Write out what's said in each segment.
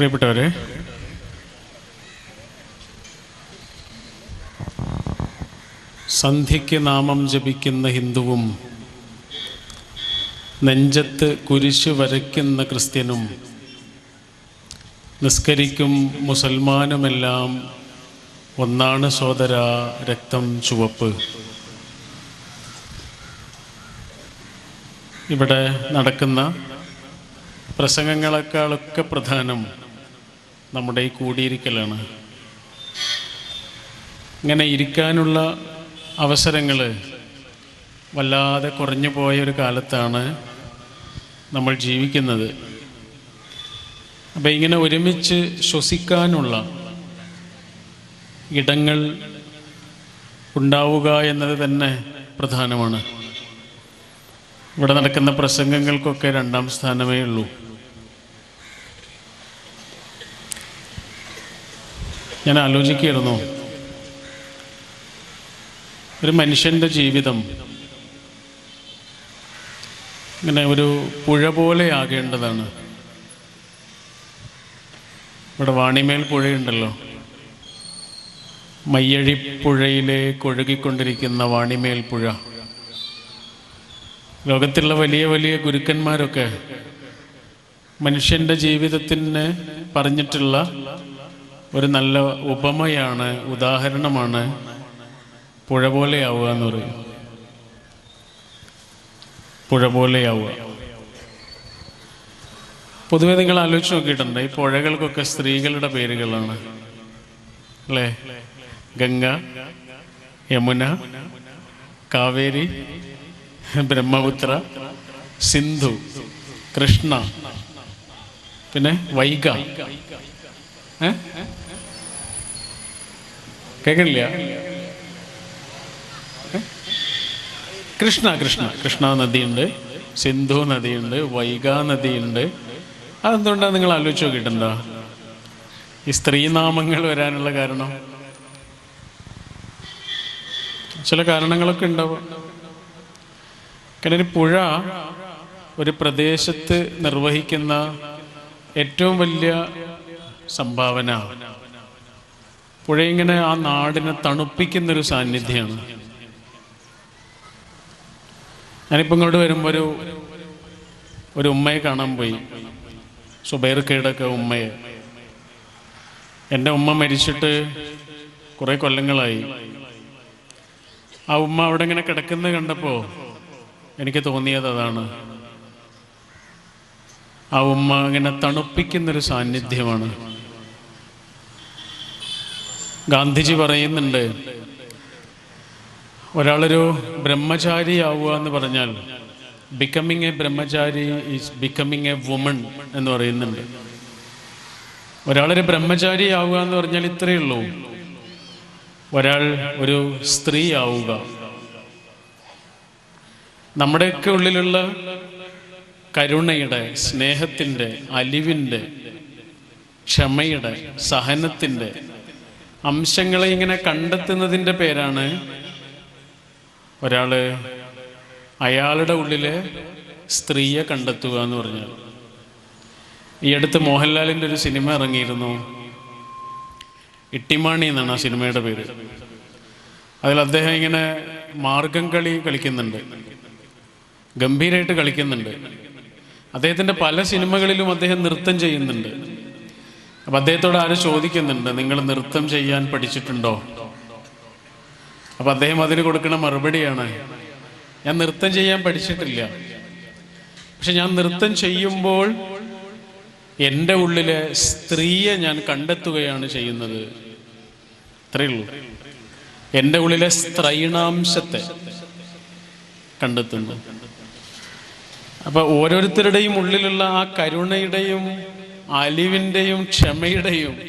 പ്രിയപ്പെട്ടവരെ സന്ധ്യയ്ക്ക് നാമം ജപിക്കുന്ന ഹിന്ദുവും നെഞ്ചത്ത് കുരിശ് വരയ്ക്കുന്ന ക്രിസ്ത്യനും നിസ്കരിക്കും മുസൽമാനുമെല്ലാം ഒന്നാണ് സോദര രക്തം ചുവപ്പ്. ഇവിടെ നടക്കുന്ന പ്രസംഗങ്ങളെക്കാളൊക്കെ പ്രധാനം നമ്മുടെ ഈ കൂടിയിരിക്കലാണ്. ഇങ്ങനെ ഇരിക്കാനുള്ള അവസരങ്ങൾ വല്ലാതെ കുറഞ്ഞു പോയ ഒരു കാലത്താണ് നമ്മൾ ജീവിക്കുന്നത്. അപ്പം ഇങ്ങനെ ഒരുമിച്ച് ശ്വസിക്കാനുള്ള ഇടങ്ങൾ ഉണ്ടാവുക എന്നത് തന്നെ പ്രധാനമാണ്. ഇവിടെ നടക്കുന്ന പ്രസംഗങ്ങൾക്കൊക്കെ രണ്ടാം സ്ഥാനമേ ഉള്ളൂ. ഞാൻ ആലോചിക്കുകയായിരുന്നു. ഒരു മനുഷ്യന്റെ ജീവിതം ഇങ്ങനെ ഒരു പുഴ പോലെ ആകേണ്ടതാണ്. ഇവിടെ വാണിമേൽ പുഴയുണ്ടല്ലോ. മയ്യഴിപ്പുഴയിലെ കൊഴുകിക്കൊണ്ടിരിക്കുന്ന വാണിമേൽ പുഴ. ലോകത്തുള്ള വലിയ വലിയ ഗുരുക്കന്മാരൊക്കെ മനുഷ്യന്റെ ജീവിതത്തിന് പറഞ്ഞിട്ടുള്ള ഒരു നല്ല ഉപമയാണ് ഉദാഹരണമാണ് പുഴ പോലെയാവുക എന്ന് പറയും. പുഴ പോലെയാവുക. പൊതുവെ നിങ്ങൾ ആലോചിച്ച് നോക്കിയിട്ടുണ്ട് ഈ പുഴകൾക്കൊക്കെ സ്ത്രീകളുടെ പേരുകളാണ്. അല്ലേ? ഗംഗ യമുന കാവേരി ബ്രഹ്മപുത്ര സിന്ധു കൃഷ്ണ പിന്നെ വൈഗ. കേൾക്കണില്ല? കൃഷ്ണ കൃഷ്ണ. കൃഷ്ണ നദിയുണ്ട് സിന്ധു നദിയുണ്ട് വൈഗ നദിയുണ്ട്. അതെന്തുകൊണ്ടാണ് നിങ്ങൾ ആലോചിച്ച് നോക്കിയിട്ടുണ്ടോ ഈ സ്ത്രീനാമങ്ങൾ വരാനുള്ള കാരണം? ചില കാരണങ്ങളൊക്കെ ഉണ്ടാവും. കാരണം പുഴ ഒരു പ്രദേശത്ത് നിർവഹിക്കുന്ന ഏറ്റവും വലിയ സംഭാവന. പുഴ ഇങ്ങനെ ആ നാടിനെ തണുപ്പിക്കുന്നൊരു സാന്നിധ്യമാണ് ഞാനിപ്പോൾ ഇങ്ങോട്ട് വരുമ്പോൾ ഒരു ഒരു ഉമ്മയെ കാണാൻ പോയി. സുബൈർ കേടൊക്കെ ഉമ്മയെ. എന്റെ ഉമ്മ മരിച്ചിട്ട് കുറേ കൊല്ലങ്ങളായി. ആ ഉമ്മ അവിടെ ഇങ്ങനെ കിടക്കുന്നത് കണ്ടപ്പോൾ എനിക്ക് തോന്നിയത് അതാണ്. ആ ഉമ്മ ഇങ്ങനെ തണുപ്പിക്കുന്നൊരു സാന്നിധ്യമാണ്. ഗാന്ധിജി പറയുന്നുണ്ട് ഒരാളൊരു ബ്രഹ്മചാരി ആവുക എന്ന് പറഞ്ഞാൽ becoming a brahmachari is becoming a woman എന്ന് പറയുന്നുണ്ട്. ഒരാളൊരു ബ്രഹ്മചാരി ആവുക എന്ന് പറഞ്ഞാൽ ഇത്രയേ ഉള്ളൂ. ഒരാൾ ഒരു സ്ത്രീ ആവുക നമ്മുടെയൊക്കെ ഉള്ളിലുള്ള കരുണയുടെ സ്നേഹത്തിന്റെ അലിവിന്റെ ക്ഷമയുടെ സഹനത്തിന്റെ അംശങ്ങളെ ഇങ്ങനെ കണ്ടെത്തുന്നതിന്റെ പേരാണ് ഒരാൾ അയാളുടെ ഉള്ളിലെ സ്ത്രീയെ കണ്ടെത്തുക എന്ന് പറഞ്ഞാൽ ഈ അടുത്ത് മോഹൻലാലിന്റെ ഒരു സിനിമ ഇറങ്ങിയിരുന്നു. ഇട്ടിമാണി എന്നാണ് ആ സിനിമയുടെ പേര്. അതിൽ അദ്ദേഹം ഇങ്ങനെ മാർഗം കളി കളിക്കുന്നുണ്ട്. ഗംഭീരമായിട്ട് കളിക്കുന്നുണ്ട്. അദ്ദേഹത്തിന്റെ പല സിനിമകളിലും അദ്ദേഹം നൃത്തം ചെയ്യുന്നുണ്ട്. അപ്പം അദ്ദേഹത്തോട് ആരും ചോദിക്കുന്നുണ്ട്? നിങ്ങൾ നൃത്തം ചെയ്യാൻ പഠിച്ചിട്ടുണ്ടോ? അപ്പം അദ്ദേഹം അതിന് കൊടുക്കുന്ന മറുപടിയാണ് ഞാൻ നൃത്തം ചെയ്യാൻ പഠിച്ചിട്ടില്ല. പക്ഷെ ഞാൻ നൃത്തം ചെയ്യുമ്പോൾ എന്റെ ഉള്ളിലെ സ്ത്രീയെ ഞാൻ കണ്ടെത്തുകയാണ് ചെയ്യുന്നത്. അത്രയേ ഉള്ളൂ. എന്റെ ഉള്ളിലെ സ്ത്രൈണാംശത്തെ കണ്ടെത്തുന്നു. അപ്പൊ ഓരോരുത്തരുടെയും ഉള്ളിലുള്ള ആ കരുണയുടെയും അലിവിന്റെയും ക്ഷമയുടെയും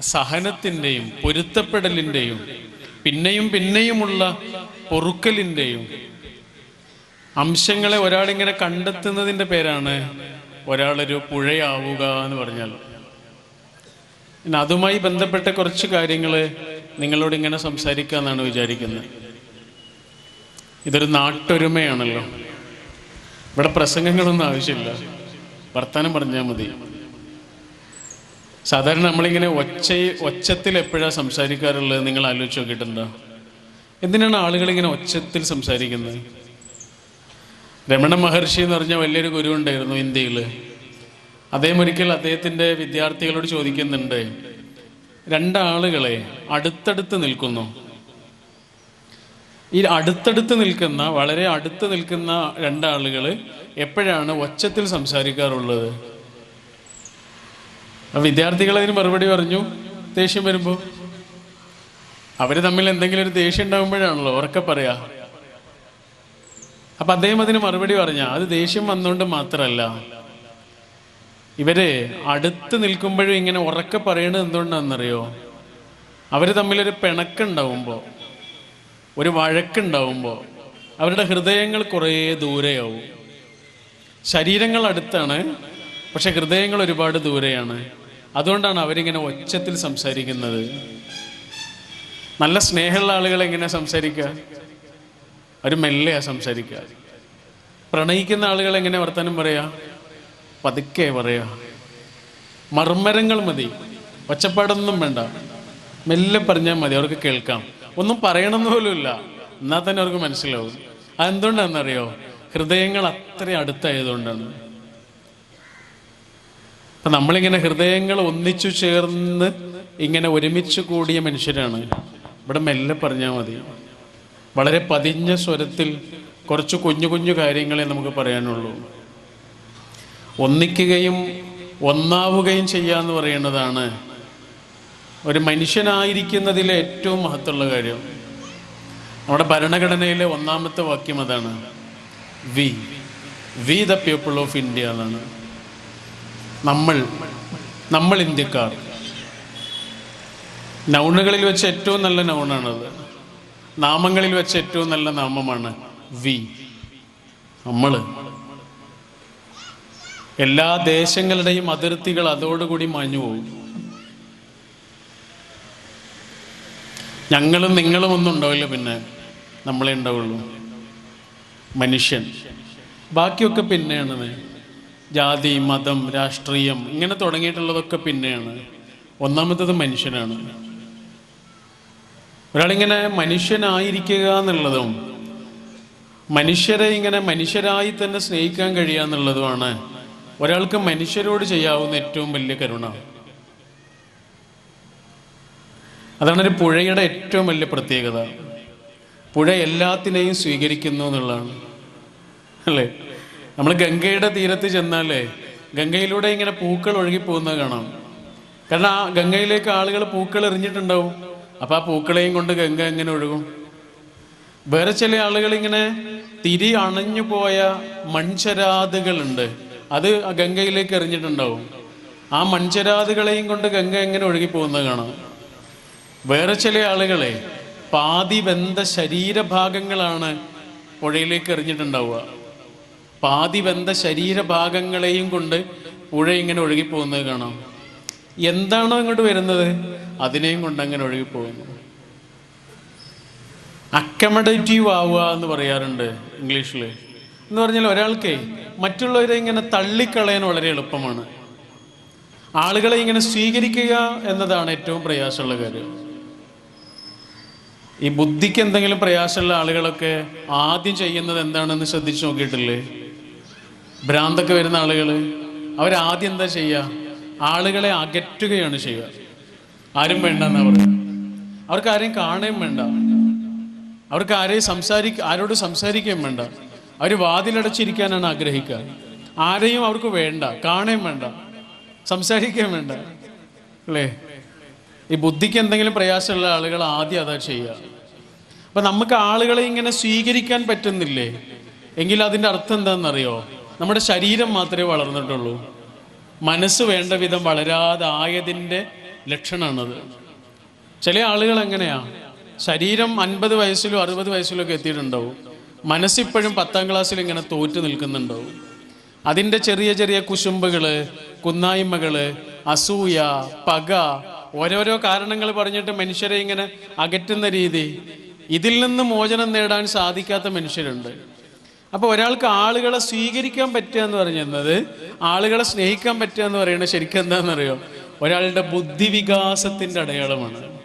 സഹനത്തിന്റെയും പൊരുത്തപ്പെടലിന്റെയും പിന്നെയും പിന്നെയുമുള്ള പൊറുക്കലിന്റെയും അംശങ്ങളെ ഒരാളിങ്ങനെ കണ്ടെത്തുന്നതിന്റെ പേരാണ് ഒരാളൊരു പുഴയാവുക എന്ന് പറഞ്ഞാൽ. പിന്നെ അതുമായി ബന്ധപ്പെട്ട കുറച്ച് കാര്യങ്ങൾ നിങ്ങളോട് ഇങ്ങനെ സംസാരിക്കുക എന്നാണ് വിചാരിക്കുന്നത്. ഇതൊരു നാട്ടൊരുമയാണല്ലോ. ഇവിടെ പ്രസംഗങ്ങളൊന്നും ആവശ്യമില്ല. വർത്തമാനം പറഞ്ഞാൽ മതി. സാധാരണ നമ്മളിങ്ങനെ ഒച്ച ഒച്ചത്തിൽ എപ്പോഴാണ് സംസാരിക്കാറുള്ളത്? നിങ്ങൾ ആലോചിച്ച് നോക്കിയിട്ടുണ്ടോ? എന്തിനാണ് ആളുകൾ ഇങ്ങനെ ഒച്ചത്തിൽ സംസാരിക്കുന്നത്? രമണ മഹർഷി എന്ന് പറഞ്ഞ വലിയൊരു ഗുരു ഉണ്ടായിരുന്നു ഇന്ത്യയിൽ അദ്ദേഹം ഒരിക്കൽ അദ്ദേഹത്തിന്റെ വിദ്യാർത്ഥികളോട് ചോദിക്കുന്നുണ്ട് രണ്ടാളുകളെ അടുത്തടുത്ത് നിൽക്കുന്നു. ഈ അടുത്തടുത്ത് നിൽക്കുന്ന വളരെ അടുത്ത് നിൽക്കുന്ന രണ്ടാളുകൾ എപ്പോഴാണ് ഒച്ചത്തിൽ സംസാരിക്കാറുള്ളത്? വിദ്യാർത്ഥികൾ അതിന് മറുപടി പറഞ്ഞു. ദേഷ്യം വരുമ്പോൾ അവർ തമ്മിൽ എന്തെങ്കിലും ഒരു ദേഷ്യം ഉണ്ടാകുമ്പോഴാണല്ലോ ഉറക്കെ പറയാ. അപ്പൊ അദ്ദേഹം അതിന് മറുപടി പറഞ്ഞ അത് ദേഷ്യം വന്നുകൊണ്ട് മാത്രമല്ല ഇവർ അടുത്ത് നിൽക്കുമ്പോഴും ഇങ്ങനെ ഉറക്കെ പറയണത് എന്തുകൊണ്ടാണെന്നറിയോ? അവർ തമ്മിലൊരു പിണക്കുണ്ടാവുമ്പോൾ ഒരു വഴക്കുണ്ടാവുമ്പോൾ അവരുടെ ഹൃദയങ്ങൾ കുറേ ദൂരെയാവും. ശരീരങ്ങൾ അടുത്താണ് പക്ഷെ ഹൃദയങ്ങൾ ഒരുപാട് ദൂരെയാണ്. അതുകൊണ്ടാണ് അവരിങ്ങനെ ഒച്ചത്തിൽ സംസാരിക്കുന്നത്. നല്ല സ്നേഹമുള്ള ആളുകൾ എങ്ങനെ സംസാരിക്കുക? അവർ മെല്ലെയാ സംസാരിക്കുക. പ്രണയിക്കുന്ന ആളുകൾ എങ്ങനെ വർത്തമാനം പറയാ? പതുക്കെ പറയാ. മർമ്മരങ്ങൾ മതി. ഒച്ചപ്പാടൊന്നും വേണ്ട. മെല്ലെ പറഞ്ഞാൽ മതി അവർക്ക് കേൾക്കാം. ഒന്നും പറയണമെന്ന് പോലുമില്ല എന്നാൽ തന്നെ അവർക്ക് മനസ്സിലാവും. അതെന്തുകൊണ്ടാണെന്നറിയോ? ഹൃദയങ്ങൾ അത്രയും അടുത്തായതുകൊണ്ടാണ്. നമ്മളിങ്ങനെ ഹൃദയങ്ങൾ ഒന്നിച്ചു ചേർന്ന് ഇങ്ങനെ ഒരുമിച്ച് കൂടിയ മനുഷ്യരാണ്. ഇവിടെ മെല്ലെ പറഞ്ഞാൽ മതി. വളരെ പതിഞ്ഞ സ്വരത്തിൽ കുറച്ച് കുഞ്ഞു കുഞ്ഞു കാര്യങ്ങളെ നമുക്ക് പറയാനുള്ളൂ. ഒന്നിക്കുകയും ഒന്നാവുകയും ചെയ്യുക എന്ന് പറയുന്നതാണ് ഒരു മനുഷ്യനായിരിക്കുന്നതിലെ ഏറ്റവും മഹത്തുള്ള കാര്യം. നമ്മുടെ ഭരണഘടനയിലെ ഒന്നാമത്തെ വാക്യം അതാണ്. We. We the people of India എന്നാണ്. നമ്മൾ നമ്മൾ ഇന്ത്യക്കാർ. നൗണുകളിൽ വെച്ച് ഏറ്റവും നല്ല നൗണാണത്. നാമങ്ങളിൽ വെച്ച് ഏറ്റവും നല്ല നാമമാണ് വി. നമ്മൾ എല്ലാ ദേശങ്ങളുടെയും അതിർത്തികൾ അതോടുകൂടി മാഞ്ഞു പോകും. ഞങ്ങളും നിങ്ങളും ഒന്നും ഉണ്ടാവില്ല പിന്നെ നമ്മളെ ഉണ്ടാവുള്ളൂ. മനുഷ്യൻ. ബാക്കിയൊക്കെ പിന്നെയാണ് ജാതി മതം രാഷ്ട്രീയം ഇങ്ങനെ തുടങ്ങിയിട്ടുള്ളതൊക്കെ പിന്നെയാണ്. ഒന്നാമത്തത് മനുഷ്യനാണ്. ഒരാളിങ്ങനെ മനുഷ്യനായിരിക്കുക എന്നുള്ളതും മനുഷ്യരെ ഇങ്ങനെ മനുഷ്യരായി തന്നെ സ്നേഹിക്കാൻ കഴിയുക എന്നുള്ളതുമാണ് ഒരാൾക്ക് മനുഷ്യരോട് ചെയ്യാവുന്ന ഏറ്റവും വലിയ കരുണ. അതാണ് ഒരു പുഴയുടെ ഏറ്റവും വലിയ പ്രത്യേകത. പുഴ എല്ലാത്തിനെയും സ്വീകരിക്കുന്നു എന്നുള്ളതാണ്. അല്ലേ? നമ്മൾ ഗംഗയുടെ തീരത്ത് ചെന്നാലേ ഗംഗയിലൂടെ ഇങ്ങനെ പൂക്കൾ ഒഴുകി പോകുന്നത് കാണാം. കാരണം ആ ഗംഗയിലേക്ക് ആളുകൾ പൂക്കൾ എറിഞ്ഞിട്ടുണ്ടാവും. അപ്പൊ ആ പൂക്കളെയും കൊണ്ട് ഗംഗ എങ്ങനെ ഒഴുകും? വേറെ ചില ആളുകൾ ഇങ്ങനെ തിരി അണഞ്ഞു പോയ മൺചരാതുകളുണ്ട്. അത് ഗംഗയിലേക്ക് എറിഞ്ഞിട്ടുണ്ടാവും. ആ മൺചരാതുകളെയും കൊണ്ട് ഗംഗ എങ്ങനെ ഒഴുകി പോകുന്നത് കാണാം. വേറെ ചില ആളുകളെ പാതി വെന്ത ശരീരഭാഗങ്ങളാണ് പുഴയിലേക്ക് എറിഞ്ഞിട്ടുണ്ടാവുക. പാതി വെന്ത ശരീരഭാഗങ്ങളെയും കൊണ്ട് പുഴ ഇങ്ങനെ ഒഴുകിപ്പോകുന്നത് കാണാം. എന്താണോ ഇങ്ങോട്ട് വരുന്നത്? അതിനെയും കൊണ്ട് അങ്ങനെ ഒഴുകിപ്പോകുന്നു. അക്കമഡേറ്റീവ് ആവുക എന്ന് പറയാറുണ്ട് ഇംഗ്ലീഷിൽ എന്ന് പറഞ്ഞാൽ ഒരാൾക്ക് മറ്റുള്ളവരെ ഇങ്ങനെ തള്ളിക്കളയാൻ വളരെ എളുപ്പമാണ്. ആളുകളെ ഇങ്ങനെ സ്വീകരിക്കുക എന്നതാണ് ഏറ്റവും പ്രയാസമുള്ള കാര്യം. ഈ ബുദ്ധിക്ക് എന്തെങ്കിലും പ്രയാസമുള്ള ആളുകളൊക്കെ ആദ്യം ചെയ്യുന്നത് എന്താണെന്ന് ശ്രദ്ധിച്ചു നോക്കിയിട്ടില്ലേ? ഭ്രാന്തൊക്കെ വരുന്ന ആളുകൾ അവരാദ്യം എന്താ ചെയ്യുക ആളുകളെ അകറ്റുകയാണ് ചെയ്യുക. ആരും വേണ്ട എന്നാ പറയുക. അവർക്ക് ആരെയും കാണുകയും വേണ്ട. അവർക്ക് ആരെയും സംസാരിക്ക ആരോട് സംസാരിക്കുകയും വേണ്ട. അവർ വാതിലടച്ചിരിക്കാനാണ് ആഗ്രഹിക്കുക. ആരെയും അവർക്ക് വേണ്ട കാണുകയും വേണ്ട സംസാരിക്കുകയും വേണ്ട. അല്ലേ? ഈ ബുദ്ധിക്ക് എന്തെങ്കിലും പ്രയാസമുള്ള ആളുകൾ ആദ്യം അതാ ചെയ്യുക. അപ്പൊ നമുക്ക് ആളുകളെ ഇങ്ങനെ സ്വീകരിക്കാൻ പറ്റുന്നില്ലേ? എങ്കിൽ അതിന്റെ അർത്ഥം എന്താണെന്നറിയോ? നമ്മുടെ ശരീരം മാത്രമേ വളർന്നിട്ടുള്ളൂ. മനസ്സ് വേണ്ട വിധം വളരാതെ ആയതിന്റെ ലക്ഷണമാണത് ചില ആളുകൾ എങ്ങനെയാ? ശരീരം അൻപത് വയസ്സിലും അറുപത് വയസ്സിലും ഒക്കെ എത്തിയിട്ടുണ്ടാവും. മനസ്സിപ്പോഴും പത്താം ക്ലാസ്സിൽ ഇങ്ങനെ തോറ്റു നിൽക്കുന്നുണ്ടാവും. അതിന്റെ ചെറിയ ചെറിയ കുശുമ്പുകൾ കുന്നായ്മകൾ അസൂയ പക ഓരോരോ കാരണങ്ങൾ പറഞ്ഞിട്ട് മനുഷ്യരെ ഇങ്ങനെ അകറ്റുന്ന രീതി. ഇതിൽ നിന്ന് മോചനം നേടാൻ സാധിക്കാത്ത മനുഷ്യരുണ്ട്. അപ്പോൾ ഒരാൾക്ക് ആളുകളെ സ്വീകരിക്കാൻ പറ്റുക എന്ന് പറയുന്നത് ആളുകളെ സ്നേഹിക്കാൻ പറ്റുക എന്ന് പറയുന്നത് ശരിക്കും എന്താണെന്നറിയോ? ഒരാളുടെ ബുദ്ധിവികാസത്തിന്റെ അടയാളമാണ്.